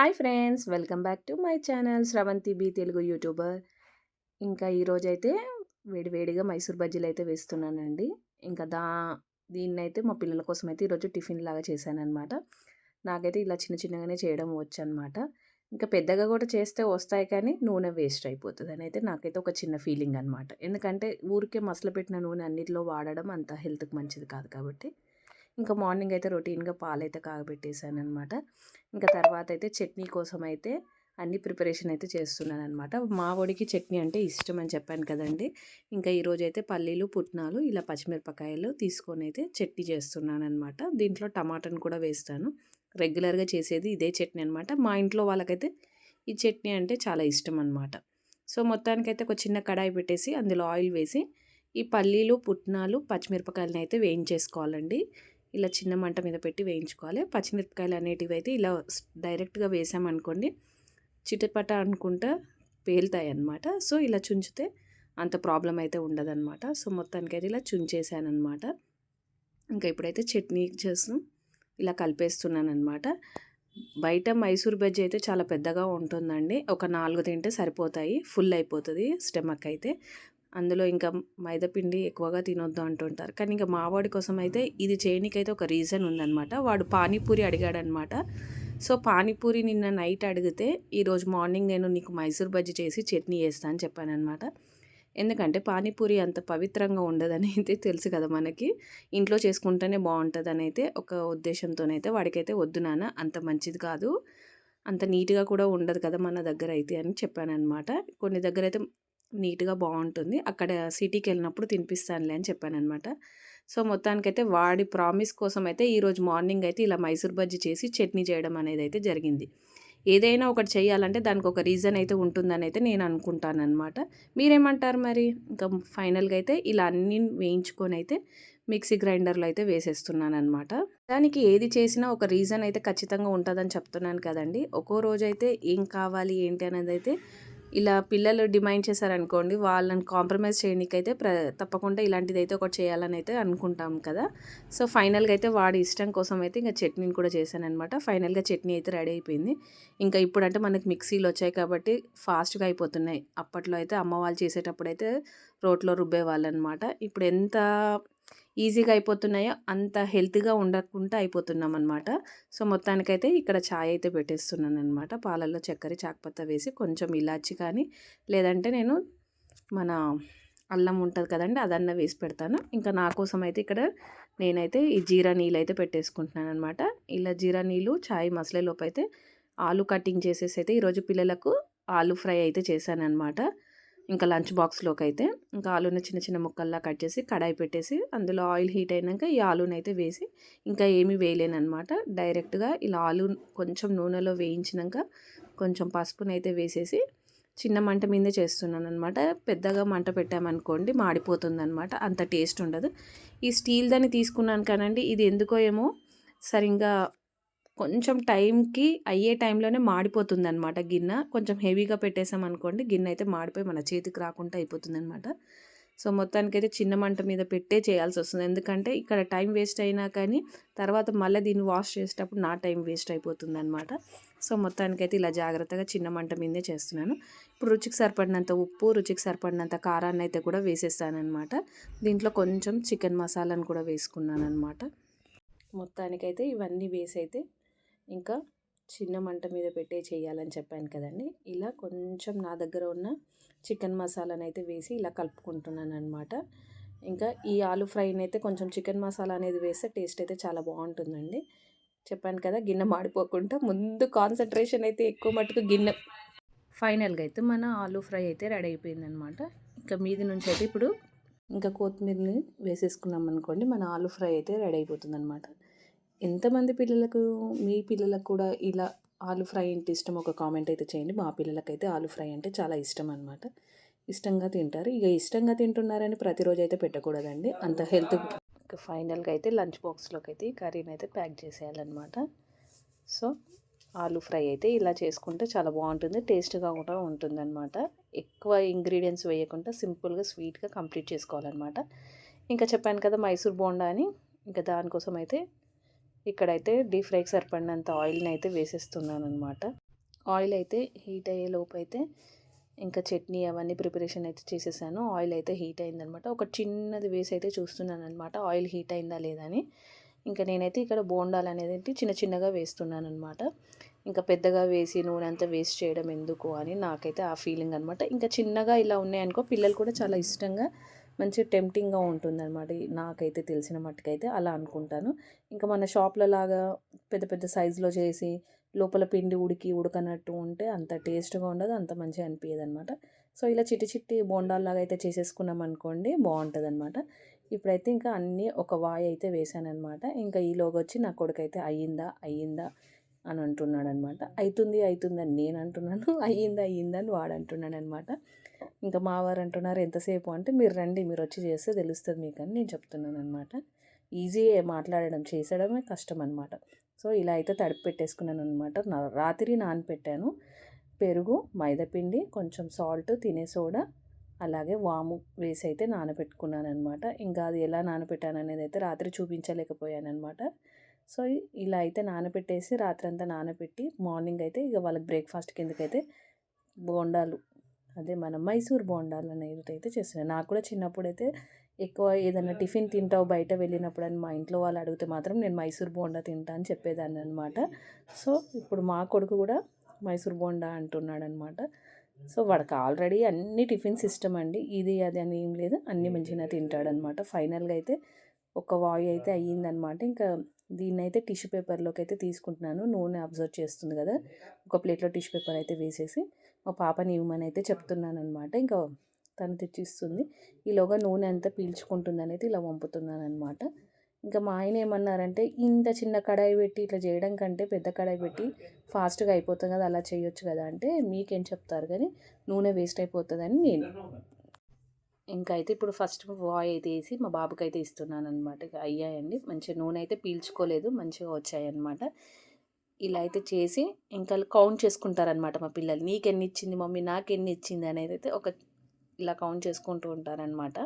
Hi friends welcome back to my channel Sravanthi B Telugu YouTuber. ఇంకా ఈరోజైతే వేడివేడిగా మైసూర్ బజ్జీలు అయితే వేస్తున్నానండి. ఇంకా దా దీన్నైతే మా పిల్లల కోసం అయితే ఈరోజు టిఫిన్ లాగా చేశానమాట నాకైతే ఇలా చిన్న చిన్నగానే చేయడం వచ్చు అనమాట ఇంకా పెద్దగా కూడా చేస్తే వస్తాయి కానీ నూనె వేస్ట్ అయిపోతుంది అని అయితే నాకైతే ఒక చిన్న ఫీలింగ్ అనమాట ఎందుకంటే ఊరికే మసలు పెట్టిన నూనె అన్నిటిలో వాడడం అంత హెల్త్కి మంచిది కాదు కాబట్టి. ఇంకా మార్నింగ్ అయితే రొటీన్గా పాలైతే కాగబెట్టేశాను అనమాట ఇంకా తర్వాత అయితే చట్నీ కోసం అయితే అన్ని ప్రిపరేషన్ అయితే చేస్తున్నాను అనమాట మా ఒడికి చట్నీ అంటే ఇష్టం అని చెప్పాను కదండి. ఇంకా ఈరోజు అయితే పల్లీలు పుట్నాలు ఇలా పచ్చిమిరపకాయలు తీసుకొని అయితే చట్నీ చేస్తున్నాను అనమాట దీంట్లో టమాటాను కూడా వేస్తాను. రెగ్యులర్గా చేసేది ఇదే చట్నీ అనమాట. మా ఇంట్లో వాళ్ళకైతే ఈ చట్నీ అంటే చాలా ఇష్టం అనమాట సో మొత్తానికైతే ఒక చిన్న కడాయి పెట్టేసి అందులో ఆయిల్ వేసి ఈ పల్లీలు పుట్నాలు పచ్చిమిరపకాయలను అయితే వేయించేసుకోవాలండి. ఇలా చిన్న మంట మీద పెట్టి వేయించుకోవాలి. పచ్చిమిరపకాయలు అనేటివి అయితే ఇలా డైరెక్ట్గా వేసామనుకోండి చిటపట అనుకుంటా పేలుతాయి అన్నమాట సో ఇలా చుంచితే అంత ప్రాబ్లం అయితే ఉండదన్నమాట. సో మొత్తానికి అయితే ఇలా చుంచేసానమాట ఇంకా ఇప్పుడైతే చట్నీ చేస్తాం ఇలా కలిపేస్తున్నాను అనమాట బయట మైసూర్ బజ్జీ అయితే చాలా పెద్దగా ఉంటుందండి. ఒక నాలుగు తింటే సరిపోతాయి. ఫుల్ అయిపోతుంది స్టమక్ అయితే. అందులో ఇంకా మైదాపిండి ఎక్కువగా తినొద్దు అంటుంటారు. కానీ ఇంకా మావాడి కోసం అయితే ఇది చేయనికైతే ఒక రీజన్ ఉందన్నమాట. వాడు పానీపూరి అడిగాడనమాట సో పానీపూరి నిన్న నైట్ అడిగితే ఈరోజు మార్నింగ్ నేను నీకు మైసూర్ బజ్జీ చేసి చట్నీ చేస్తా అని చెప్పానమాట ఎందుకంటే పానీపూరి అంత పవిత్రంగా ఉండదని అయితే తెలుసు కదా మనకి. ఇంట్లో చేసుకుంటేనే బాగుంటుందని అయితే ఒక ఉద్దేశంతోనైతే వాడికైతే వద్దు నాన్న అంత మంచిది కాదు. అంత నీట్గా కూడా ఉండదు కదా మన దగ్గర అయితే అని చెప్పానమాట కొన్ని దగ్గర అయితే నీట్గా బాగుంటుంది అక్కడ సిటీకి వెళ్ళినప్పుడు తినిపిస్తానులే అని చెప్పానమాట సో మొత్తానికైతే వాడి ప్రామిస్ కోసం అయితే ఈరోజు మార్నింగ్ అయితే ఇలా మైసూర్ బజ్జీ చేసి చట్నీ చేయడం అనేది అయితే జరిగింది. ఏదైనా ఒకటి చేయాలంటే దానికి ఒక రీజన్ అయితే ఉంటుందని అయితే నేను అనుకుంటాను అనమాట మీరేమంటారు మరి? ఇంకా ఫైనల్గా అయితే ఇలా అన్ని వేయించుకొని అయితే మిక్సీ గ్రైండర్లో అయితే వేసేస్తున్నాను అనమాట దానికి ఏది చేసినా ఒక రీజన్ అయితే ఖచ్చితంగా ఉంటుందని చెప్తున్నాను కదండి. ఒక్కో రోజు అయితే ఏం కావాలి ఏంటి అనేది అయితే ఇలా పిల్లలు డిమాండ్ చేశారనుకోండి వాళ్ళని కాంప్రమైజ్ చేయడానికైతే ప్ర తప్పకుండా ఇలాంటిది అయితే ఒకటి చేయాలని అయితే అనుకుంటాం కదా. సో ఫైనల్గా అయితే వాడి ఇష్టం కోసం అయితే ఇంకా చట్నీని కూడా చేశాను అనమాట ఫైనల్గా చట్నీ అయితే రెడీ అయిపోయింది. ఇంకా ఇప్పుడంటే మనకి మిక్సీలు వచ్చాయి కాబట్టి ఫాస్ట్గా అయిపోతున్నాయి. అప్పట్లో అయితే అమ్మ వాళ్ళు చేసేటప్పుడు అయితే రోట్లో రుబ్బేవాళ్ళు అనమాట ఇప్పుడు ఎంత ఈజీగా అయిపోతున్నాయో? అంత హెల్త్గా ఉండకుండా అయిపోతున్నాం అనమాట సో మొత్తానికైతే ఇక్కడ ఛాయ్ అయితే పెట్టేస్తున్నాను అనమాట పాలల్లో చక్కెర చాకపత్త వేసి కొంచెం ఇలాచి కానీ లేదంటే నేను మన అల్లం ఉంటుంది కదండి అదన్న వేసి పెడతాను. ఇంకా నా కోసం అయితే ఇక్కడ నేనైతే ఈ జీరా నీళ్ళు అయితే పెట్టేసుకుంటున్నాను అనమాట ఇలా జీరా నీళ్ళు ఛాయ్ మసలేలోపు అయితే ఆలు కటింగ్ చేసేసి అయితే ఈరోజు పిల్లలకు ఆలు ఫ్రై అయితే చేశాను అనమాట ఇంకా లంచ్ బాక్స్లోకి అయితే ఇంకా ఆలూని చిన్న చిన్న ముక్కల్లా కట్ చేసి కడాయి పెట్టేసి అందులో ఆయిల్ హీట్ అయినాక ఈ ఆలూని అయితే వేసి ఇంకా ఏమీ వేయలేనమాట డైరెక్ట్గా ఇలా ఆలూ కొంచెం నూనెలో వేయించినాక కొంచెం పసుపుని అయితే వేసేసి చిన్న మంట మీదే చేస్తున్నాను అనమాట పెద్దగా మంట పెట్టామనుకోండి మాడిపోతుంది అనమాట అంత టేస్ట్ ఉండదు. ఈ స్టీల్ దాన్ని తీసుకున్నాను కానండి ఇది ఎందుకో ఏమో సరిగ్గా కొంచెం టైంకి అయ్యే టైంలోనే మాడిపోతుంది అనమాట గిన్నె. కొంచెం హెవీగా పెట్టేసాం అనుకోండి గిన్నె అయితే మాడిపోయి మన చేతికి రాకుండా అయిపోతుంది అనమాట సో మొత్తానికైతే చిన్న మంట మీద పెట్టే చేయాల్సి వస్తుంది. ఎందుకంటే ఇక్కడ టైం వేస్ట్ అయినా కానీ తర్వాత మళ్ళీ దీన్ని వాష్ చేసేటప్పుడు నా టైం వేస్ట్ అయిపోతుంది అనమాట సో మొత్తానికైతే ఇలా జాగ్రత్తగా చిన్న మంట మీదే చేస్తున్నాను. ఇప్పుడు రుచికి సరిపడినంత ఉప్పు రుచికి సరిపడినంత కారాన్ని అయితే కూడా వేసేస్తానమాట దీంట్లో కొంచెం చికెన్ మసాలాను కూడా వేసుకున్నాను అనమాట మొత్తానికైతే ఇవన్నీ వేసి అయితే ఇంకా చిన్న మంట మీద పెట్టే చేయాలని చెప్పాను కదండి. ఇలా కొంచెం నా దగ్గర ఉన్న చికెన్ మసాలాను అయితే వేసి ఇలా కలుపుకుంటున్నాను అనమాట ఇంకా ఈ ఆలు ఫ్రైని అయితే కొంచెం చికెన్ మసాలా అనేది వేస్తే టేస్ట్ అయితే చాలా బాగుంటుందండి. చెప్పాను కదా గిన్నె మాడిపోకుండా ముందు కాన్సన్ట్రేషన్ అయితే ఎక్కువ మటుకు గిన్నె. ఫైనల్గా అయితే మన ఆలు ఫ్రై అయితే రెడీ అయిపోయిందనమాట ఇంకా మీది నుంచి అయితే ఇప్పుడు ఇంకా కొత్తిమీరని వేసేసుకున్నాం అనుకోండి మన ఆలు ఫ్రై అయితే రెడీ అయిపోతుంది అనమాట ఎంతమంది పిల్లలకు మీ పిల్లలకు కూడా ఇలా ఆలు ఫ్రై అంటే ఇష్టం? ఒక కామెంట్ అయితే చేయండి. మా పిల్లలకైతే ఆలు ఫ్రై అంటే చాలా ఇష్టం అనమాట ఇష్టంగా తింటారు. ఇక ఇష్టంగా తింటున్నారని ప్రతిరోజు అయితే పెట్టకూడదండి. అంత హెల్త్ ఫైనల్గా అయితే లంచ్ బాక్స్లోకి అయితే ఈ కర్రీని అయితే ప్యాక్ చేసేయాలన్నమాట. సో ఆలు ఫ్రై అయితే ఇలా చేసుకుంటే చాలా బాగుంటుంది. టేస్ట్గా కూడా ఉంటుందన్నమాట. ఎక్కువ ఇంగ్రీడియంట్స్ వేయకుండా సింపుల్గా స్వీట్గా కంప్లీట్ చేసుకోవాలన్నమాట. ఇంకా చెప్పాను కదా మైసూర్ బోండా అని. ఇంకా దానికోసం అయితే ఇక్కడైతే డీప్ ఫ్రైకి సరిపడినంత ఆయిల్ని అయితే వేసేస్తున్నాను అనమాట ఆయిల్ అయితే హీట్ అయ్యే లోపు అయితే ఇంకా చట్నీ అవన్నీ ప్రిపరేషన్ అయితే చేసేసాను. ఆయిల్ అయితే హీట్ అయిందనమాట ఒక చిన్నది వేసి అయితే చూస్తున్నాను అనమాట ఆయిల్ హీట్ అయిందా లేదా అని ఇంకా నేనైతే ఇక్కడ బోండాలు అనేది చిన్న చిన్నగా వేస్తున్నాను అనమాట ఇంకా పెద్దగా వేసి నూనె అంతా వేస్ట్ చేయడం ఎందుకు అని నాకైతే ఆ ఫీలింగ్ అనమాట ఇంకా చిన్నగా ఇలా ఉన్నాయనుకో పిల్లలు కూడా చాలా ఇష్టంగా మంచి టెంప్టింగ్గా ఉంటుందన్నమాట. నాకైతే తెలిసిన మట్టుకైతే అలా అనుకుంటాను. ఇంకా మన షాప్లో లాగా పెద్ద పెద్ద సైజులో చేసి లోపల పిండి ఉడికి ఉడకనట్టు ఉంటే అంత టేస్ట్గా ఉండదు అంత మంచిగా అనిపించదు అనమాట సో ఇలా చిట్టి చిట్టి బోండాల్లాగా అయితే చేసేసుకున్నాం అనుకోండి బాగుంటుంది అనమాట ఇప్పుడైతే ఇంకా అన్నీ ఒక వాయి అయితే వేసానమాట ఇంకా ఈలోగా వచ్చి నా కొడుకు అయితే అయ్యిందా అయ్యిందా అని అంటున్నాడు అనమాట అవుతుంది అవుతుందని అని నేను అంటున్నాను. అయ్యిందా అయ్యిందని అని వాడు అంటున్నాడు అనమాట ఇంకా మావారు అంటున్నారు ఎంతసేపు? అంటే మీరు రండి మీరు వచ్చి చేస్తే తెలుస్తుంది మీకు అని నేను చెప్తున్నాను అనమాట ఈజీ మాట్లాడడం చేసడమే కష్టం అనమాట సో ఇలా అయితే తడిపి పెట్టేసుకున్నాను అనమాట రాత్రి నానపెట్టాను. పెరుగు మైదాపిండి కొంచెం సాల్ట్ తినే సోడా అలాగే వాము వేసి అయితే నానబెట్టుకున్నాను అనమాట ఇంకా అది ఎలా నానబెట్టాను అనేది అయితే రాత్రి చూపించలేకపోయాను అనమాట సో ఇలా అయితే నానబెట్టేసి రాత్రి అంతా నానబెట్టి మార్నింగ్ అయితే ఇక వాళ్ళకి బ్రేక్ఫాస్ట్ కిందకైతే బోండాలు అదే మన మైసూర్ బోండాలు అనేది అయితే చేస్తున్నాను నాకు కూడా చిన్నప్పుడు అయితే ఎక్కువ ఏదైనా టిఫిన్ తింటావు బయట వెళ్ళినప్పుడు అని మా ఇంట్లో వాళ్ళు అడిగితే మాత్రం నేను మైసూర్ బోండా తింటా అని చెప్పేదాన్ని అనమాట సో ఇప్పుడు మా కొడుకు కూడా మైసూర్ బోండా అంటున్నాడు అనమాట సో వాడికి ఆల్రెడీ అన్ని టిఫిన్స్ ఇష్టం అండి. ఇది అది అని ఏం లేదు. అన్ని మంచిగా తింటాడనమాట ఫైనల్గా అయితే ఒక వాయు అయితే అయ్యిందనమాట ఇంకా దీన్ని అయితే టిష్యూ పేపర్లోకి అయితే తీసుకుంటున్నాను. నూనె అబ్జర్వ్ చేస్తుంది కదా. ఒక ప్లేట్లో టిష్యూ పేపర్ అయితే వేసేసి మా పాపని ఇవ్వమని అయితే చెప్తున్నాను అనమాట ఇంకా తను తెచ్చిస్తుంది. ఈలోగా నూనె అంతా పీల్చుకుంటుంది అనేది ఇలా వంపుతున్నాను అనమాట ఇంకా మా ఆయన ఏమన్నారంటే ఇంత చిన్న కడాయి పెట్టి ఇట్లా చేయడం కంటే పెద్ద కడాయి పెట్టి ఫాస్ట్గా అయిపోతుంది కదా అలా చేయొచ్చు కదా అంటే మీకేం చెప్తారు? కానీ నూనె వేస్ట్ అయిపోతుందని నేను. ఇంకా అయితే ఇప్పుడు ఫస్ట్ వాయ్ అయితే వేసి మా బాబుకి అయితే ఇస్తున్నాను అనమాట ఇక అయ్యాయండి. మంచిగా నూనె అయితే పీల్చుకోలేదు. మంచిగా వచ్చాయన్నమాట. ఇలా అయితే చేసి ఇంకా కౌంట్ చేసుకుంటారనమాట మా పిల్లలు. నీకెన్ని ఇచ్చింది మమ్మీ? నాకెన్ని ఇచ్చింది? అనేది అయితే ఒక ఇలా కౌంట్ చేసుకుంటూ ఉంటారనమాట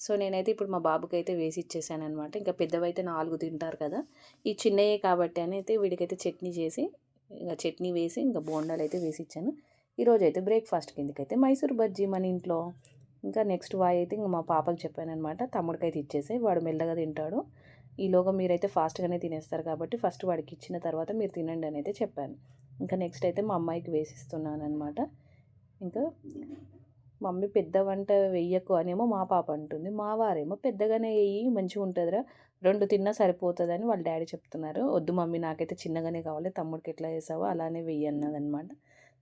సో నేనైతే ఇప్పుడు మా బాబుకి అయితే వేసి ఇచ్చేసాను అనమాట ఇంకా పెద్దవైతే నాలుగు తింటారు కదా. ఈ చిన్నయే కాబట్టి అని అయితే వీడికైతే చట్నీ చేసి ఇంకా చట్నీ వేసి ఇంకా బోండాలు అయితే వేసి ఇచ్చాను. ఈరోజు అయితే బ్రేక్ఫాస్ట్ కిందకైతే మైసూర్ బజ్జీ మన ఇంట్లో. ఇంకా నెక్స్ట్ వాయి అయితే ఇంకా మా పాపకి చెప్పానమాట తమ్ముడికైతే ఇచ్చేసి వాడు మెల్లగా తింటాడు. ఈలోగా మీరైతే ఫాస్ట్గానే తినేస్తారు కాబట్టి ఫస్ట్ వాడికి ఇచ్చిన తర్వాత మీరు తినండి అని అయితే చెప్పాను. ఇంకా నెక్స్ట్ అయితే మా అమ్మాయికి వేసిస్తున్నాను అనమాట ఇంకా మమ్మీ పెద్ద వంట వెయ్యకు అనేమో మా పాప అంటుంది. మా వారేమో పెద్దగానే వెయ్యి మంచిగా ఉంటుందిరా రెండు తిన్నా సరిపోతుందని వాళ్ళ డాడీ చెప్తున్నారు. వద్దు మమ్మీ నాకైతే చిన్నగానే కావాలి తమ్ముడికి ఎట్లా వేసావో అలానే వెయ్యి అన్నదనమాట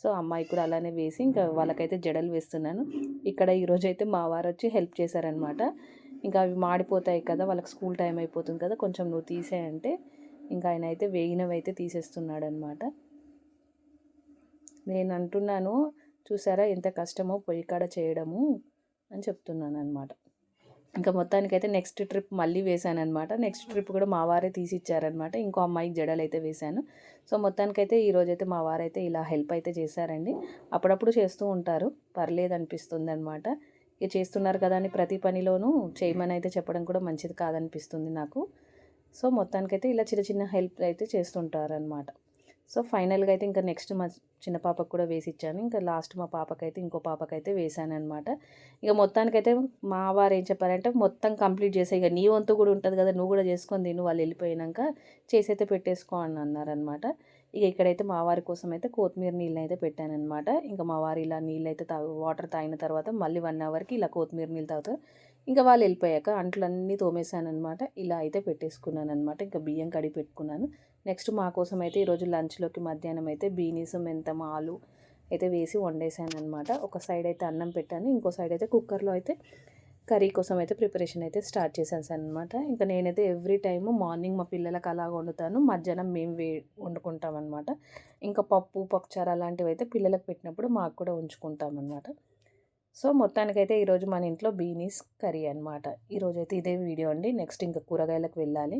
సో అమ్మాయి కూడా అలానే వేసి ఇంకా వాళ్ళకైతే జడలు వేస్తున్నాను. ఇక్కడ ఈరోజు అయితే మా వారు వచ్చి హెల్ప్ చేశారనమాట ఇంకా అవి మాడిపోతాయి కదా వాళ్ళకి స్కూల్ టైం అయిపోతుంది కదా కొంచెం నువ్వు తీసేయంటే ఇంకా ఆయన అయితే వేగినవి అయితే తీసేస్తున్నాడు అనమాట నేను అంటున్నాను చూసారా ఎంత కష్టమో పొయ్యి కాడ చేయడము అని చెప్తున్నాను అనమాట ఇంకా మొత్తానికైతే నెక్స్ట్ ట్రిప్ మళ్ళీ వేశాను అనమాట నెక్స్ట్ ట్రిప్ కూడా మా వారే తీసి ఇచ్చారనమాట ఇంకో అమ్మాయికి జడలు అయితే వేశాను. సో మొత్తానికైతే ఈరోజైతే మా వారైతే ఇలా హెల్ప్ అయితే చేశారండి. అప్పుడప్పుడు చేస్తూ ఉంటారు. పర్లేదు అనిపిస్తుంది అనమాట ఇక చేస్తున్నారు కదా అని ప్రతి పనిలోనూ చేయమని అయితే చెప్పడం కూడా మంచిది కాదనిపిస్తుంది నాకు. సో మొత్తానికైతే ఇలా చిన్న చిన్న హెల్ప్ అయితే చేస్తుంటారనమాట సో ఫైనల్గా అయితే ఇంకా నెక్స్ట్ మా చిన్న పాపకు కూడా వేసి ఇచ్చాను. ఇంకా లాస్ట్ మా పాపకైతే ఇంకో పాపకైతే వేసాను అనమాట ఇక మొత్తానికైతే మా వారు ఏం చెప్పారంటే మొత్తం కంప్లీట్ చేసే ఇక నీ వంతు కూడా ఉంటుంది కదా నువ్వు కూడా చేసుకొని తిను వాళ్ళు వెళ్ళిపోయినాక చేసి అయితే పెట్టేసుకో అని అన్నారనమాట ఇక ఇక్కడైతే మా వారి కోసం అయితే కొత్తిమీర నీళ్ళు అయితే పెట్టానమాట ఇంకా మా వారు ఇలా నీళ్ళు అయితే తాగు వాటర్ తాగిన తర్వాత మళ్ళీ వన్ అవర్కి ఇలా కొత్తిమీర నీళ్ళు తాగుతారు. ఇంకా వాళ్ళు వెళ్ళిపోయాక అంట్లన్నీ తోమేశానమాట ఇలా అయితే పెట్టేసుకున్నాను అనమాట ఇంకా బియ్యం కడిగి పెట్టుకున్నాను. నెక్స్ట్ మా కోసం అయితే ఈరోజు లంచ్లోకి మధ్యాహ్నం అయితే బీనీస్ మెంతం ఆలు అయితే వేసి వండేసాను అనమాట ఒక సైడ్ అయితే అన్నం పెట్టాను. ఇంకో సైడ్ అయితే కుక్కర్లో అయితే కర్రీ కోసం అయితే ప్రిపరేషన్ అయితే స్టార్ట్ చేశాను అనమాట ఇంకా నేనైతే ఎవ్రీ టైము మార్నింగ్ మా పిల్లలకు అలా వండుతాను మధ్యాహ్నం మేము వే వండుకుంటాం అనమాట ఇంకా పప్పు పప్పుచారు అలాంటివి అయితే పిల్లలకు పెట్టినప్పుడు మాకు కూడా ఉంచుకుంటాం అనమాట సో మొత్తానికైతే ఈరోజు మన ఇంట్లో బీనీస్ కర్రీ అనమాట ఈరోజు అయితే ఇదే వీడియో అండి. నెక్స్ట్ ఇంకా కూరగాయలకు వెళ్ళాలి.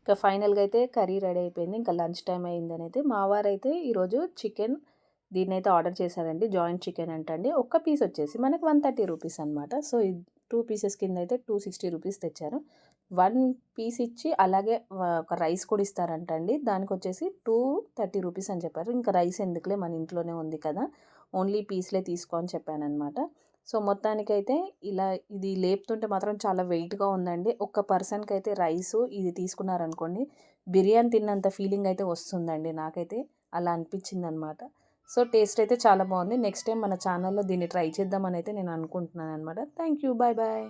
ఇంకా ఫైనల్గా అయితే కర్రీ రెడీ అయిపోయింది. ఇంకా లంచ్ టైం అయిందని అయితే మా వారైతే ఈరోజు చికెన్ దీన్ని అయితే ఆర్డర్ చేశారండి. జాయింట్ చికెన్ అంటండి. ఒక్క పీస్ వచ్చేసి మనకి వన్ థర్టీ రూపీస్ అనమాట సో టూ పీసెస్ కింద అయితే టూ సిక్స్టీ రూపీస్ తెచ్చారు. వన్ పీస్ ఇచ్చి అలాగే ఒక రైస్ కూడా ఇస్తారంట అండి దానికి వచ్చేసి టూ థర్టీ రూపీస్ అని చెప్పారు. ఇంకా రైస్ ఎందుకులే మన ఇంట్లోనే ఉంది కదా ఓన్లీ పీస్లే తీసుకో అని చెప్పాను అనమాట సో మొత్తానికైతే ఇలా ఇది లేపుతుంటే మాత్రం చాలా వెయిట్గా ఉందండి. ఒక్క పర్సన్కి అయితే రైసు ఇది తీసుకున్నారనుకోండి బిర్యానీ తిన్నంత ఫీలింగ్ అయితే వస్తుందండి నాకైతే. అలా అనిపించింది అనమాట సో టేస్ట్ అయితే చాలా బాగుంది. నెక్స్ట్ టైం మన ఛానల్లో దీన్ని ట్రై చేద్దామని అయితే నేను అనుకుంటున్నాను అనమాట థ్యాంక్ యూ. Bye bye